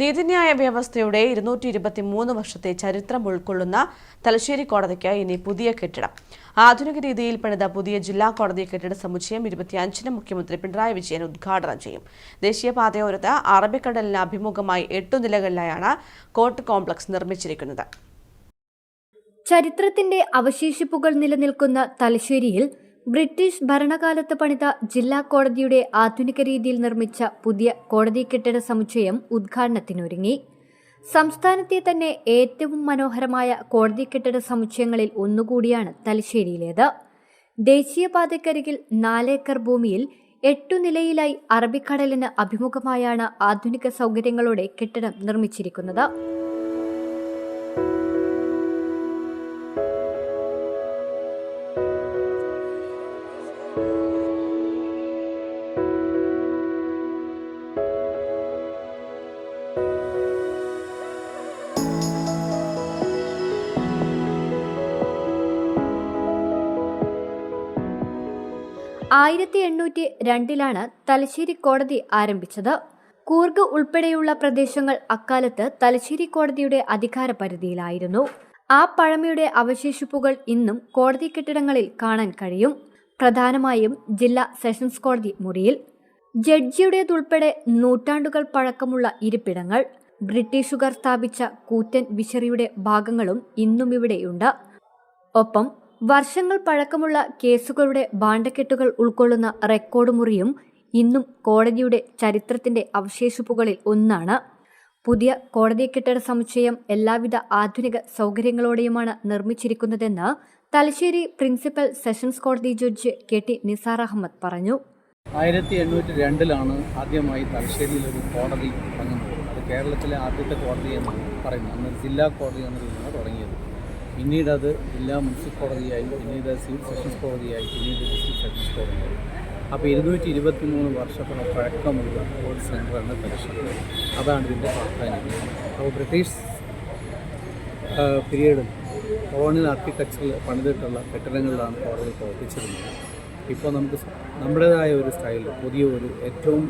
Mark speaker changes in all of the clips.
Speaker 1: നീതിന്യായ വ്യവസ്ഥയുടെ ഇരുന്നൂറ്റി ഇരുപത്തി മൂന്ന് വർഷത്തെ ചരിത്രം ഉൾക്കൊള്ളുന്ന തലശ്ശേരി കോടതിക്ക് ഇനി പുതിയ കെട്ടിടം. ആധുനിക രീതിയിൽ പണിത പുതിയ ജില്ലാ കോടതി കെട്ടിട സമുച്ചയം ഇരുപത്തിയഞ്ചിന് മുഖ്യമന്ത്രി പിണറായി വിജയൻ ഉദ്ഘാടനം ചെയ്യും. ദേശീയപാതയോരത്ത് അറബിക്കടലിന് അഭിമുഖമായി എട്ടു നിലകളിലായാണ് കോർട്ട് കോംപ്ലക്സ് നിർമ്മിച്ചിരിക്കുന്നത്.
Speaker 2: ചരിത്രത്തിന്റെ അവശേഷിപ്പുകൾ നിലനിൽക്കുന്ന തലശ്ശേരിയിൽ ബ്രിട്ടീഷ് ഭരണകാലത്ത് പണിത ജില്ലാ കോടതിയുടെ ആധുനിക രീതിയിൽ നിർമ്മിച്ച പുതിയ കോടതി കെട്ടിട സമുച്ചയം ഉദ്ഘാടനത്തിനൊരുങ്ങി. സംസ്ഥാനത്തെ തന്നെ ഏറ്റവും മനോഹരമായ കോടതി കെട്ടിട സമുച്ചയങ്ങളിൽ ഒന്നുകൂടിയാണ് തലശ്ശേരിയിലേത്. ദേശീയപാതയ്ക്കരികിൽ നാലേക്കർ ഭൂമിയിൽ എട്ടു നിലയിലായി അറബിക്കടലിന് അഭിമുഖമായാണ് ആധുനിക സൗകര്യങ്ങളോടെ കെട്ടിടം നിർമ്മിച്ചിരിക്കുന്നത്. ആയിരത്തി എണ്ണൂറ്റി രണ്ടിലാണ് തലശ്ശേരി കോടതി ആരംഭിച്ചത്. കൂർഗ് ഉൾപ്പെടെയുള്ള പ്രദേശങ്ങൾ അക്കാലത്ത് തലശ്ശേരി കോടതിയുടെ അധികാര പരിധിയിലായിരുന്നു. ആ പഴമയുടെ അവശേഷിപ്പുകൾ ഇന്നും കോടതി കെട്ടിടങ്ങളിൽ കാണാൻ കഴിയും. പ്രധാനമായും ജില്ലാ സെഷൻസ് കോടതി മുറിയിൽ ജഡ്ജിയുടേതുൾപ്പെടെ നൂറ്റാണ്ടുകൾ പഴക്കമുള്ള ഇരിപ്പിടങ്ങൾ ബ്രിട്ടീഷുകാർ സ്ഥാപിച്ച കൂറ്റൻ വിശറിയുടെ ഭാഗങ്ങളും ഇന്നും ഇവിടെയുണ്ട്. ഒപ്പം വർഷങ്ങൾ പഴക്കമുള്ള കേസുകളുടെ ബാണ്ടക്കെട്ടുകൾ ഉൾക്കൊള്ളുന്ന റെക്കോർഡ് മുറിയും ഇന്നും കോടതിയുടെ ചരിത്രത്തിന്റെ അവശേഷിപ്പുകളിൽ ഒന്നാണ്. പുതിയ കോടതി കെട്ടിട സമുച്ചയം എല്ലാവിധ ആധുനിക സൗകര്യങ്ങളോടെയുമാണ് നിർമ്മിച്ചിരിക്കുന്നതെന്ന് തലശ്ശേരി പ്രിൻസിപ്പൽ സെഷൻസ് കോടതി judge K T Nisar Ahmed പറഞ്ഞു.
Speaker 3: ആയിരത്തി എണ്ണൂറ്റി രണ്ടിലാണ് ആദ്യമായി തലശ്ശേരിയിൽ ഒരു കോടതി തുടങ്ങുന്നത്. അത് കേരളത്തിലെ ആദ്യത്തെ കോടതി എന്ന് പറയുന്നത് അന്ന് ജില്ലാ കോടതി എന്ന രീതിയിലാണ് തുടങ്ങിയത്. പിന്നീട് അത് ജില്ലാ മുനിസിപ്പൽ കോടതിയായി പിന്നീട് സിവിൽ സെഷൻസ് കോടതിയായി പിന്നീട് ഡിസ്ട്രിക്ട് സെഷൻസ് കോടതിയായി. അപ്പോൾ ഇരുന്നൂറ്റി ഇരുപത്തി മൂന്ന് വർഷത്തോളം പഴക്കമുള്ള ഒരു സെന്ററാണ് തലശ്ശേരി. അതാണ് ഇതിന്റെ പ്രാധാന്യം. അപ്പോൾ ബ്രിട്ടീഷ് പീരീഡിൽ കൊളോണിയൽ ആർക്കിടെക്ചറിൽ പണിതിട്ടുള്ള കെട്ടിടങ്ങളിലാണ് കോടതി പ്രവർത്തിച്ചിരുന്നത്. ഇപ്പോൾ നമുക്ക് നമ്മുടേതായ ഒരു സ്റ്റൈൽ പുതിയ ഒരു ഏറ്റവും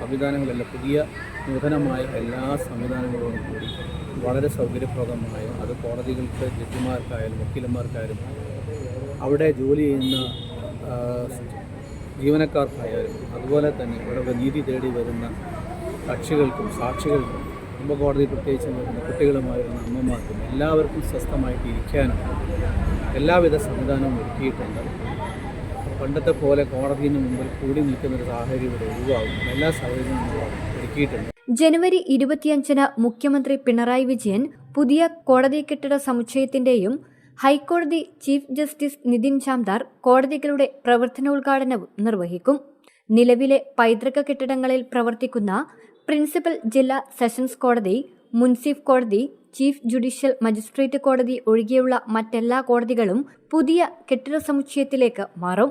Speaker 3: സംവിധാനങ്ങളല്ല പുതിയ നൂതനമായ എല്ലാ സംവിധാനങ്ങളോടും കൂടി വളരെ സൗകര്യപ്രദമായ അത് കോടതികൾക്ക് ജഡ്ജിമാർക്കായാലും വക്കീലന്മാർക്കായാലും അവിടെ ജോലി ചെയ്യുന്ന ജീവനക്കാർക്കായാലും അതുപോലെ തന്നെ ഇവിടെ നീതി തേടി വരുന്ന കക്ഷികൾക്കും സാക്ഷികൾക്കും കുടുംബ കോടതി പ്രത്യേകിച്ച് വരുന്ന കുട്ടികളുമായിരുന്ന അമ്മമാർക്കും എല്ലാവർക്കും സ്വസ്ഥമായിട്ട് ഇരിക്കാനും എല്ലാവിധ സംവിധാനവും ഒരുക്കിയിട്ടുണ്ട്. പണ്ടത്തെ പോലെ കോടതിന് മുമ്പിൽ കൂടി നിൽക്കുന്ന ഒരു സാഹചര്യം ഇവിടെ ഒഴിവാകും. എല്ലാ സാഹചര്യവും നമ്മൾ ഒരുക്കിയിട്ടുണ്ട്.
Speaker 2: ജനുവരി ഇരുപത്തിയഞ്ചിന് മുഖ്യമന്ത്രി പിണറായി വിജയൻ പുതിയ കോടതി കെട്ടിട സമുച്ചയത്തിന്റെയും ഹൈക്കോടതി ചീഫ് ജസ്റ്റിസ് നിതിൻ ചാംദാർ കോടതികളുടെ പ്രവർത്തനോദ്ഘാടനവും നിർവഹിക്കും. നിലവിലെ പൈതൃക കെട്ടിടങ്ങളിൽ പ്രവർത്തിക്കുന്ന പ്രിൻസിപ്പൽ ജില്ലാ സെഷൻസ് കോടതി മുൻസിഫ് കോടതി ചീഫ് ജുഡീഷ്യൽ മജിസ്ട്രേറ്റ് കോടതി ഒഴികെയുള്ള മറ്റെല്ലാ കോടതികളും പുതിയ കെട്ടിട സമുച്ചയത്തിലേക്ക് മാറും.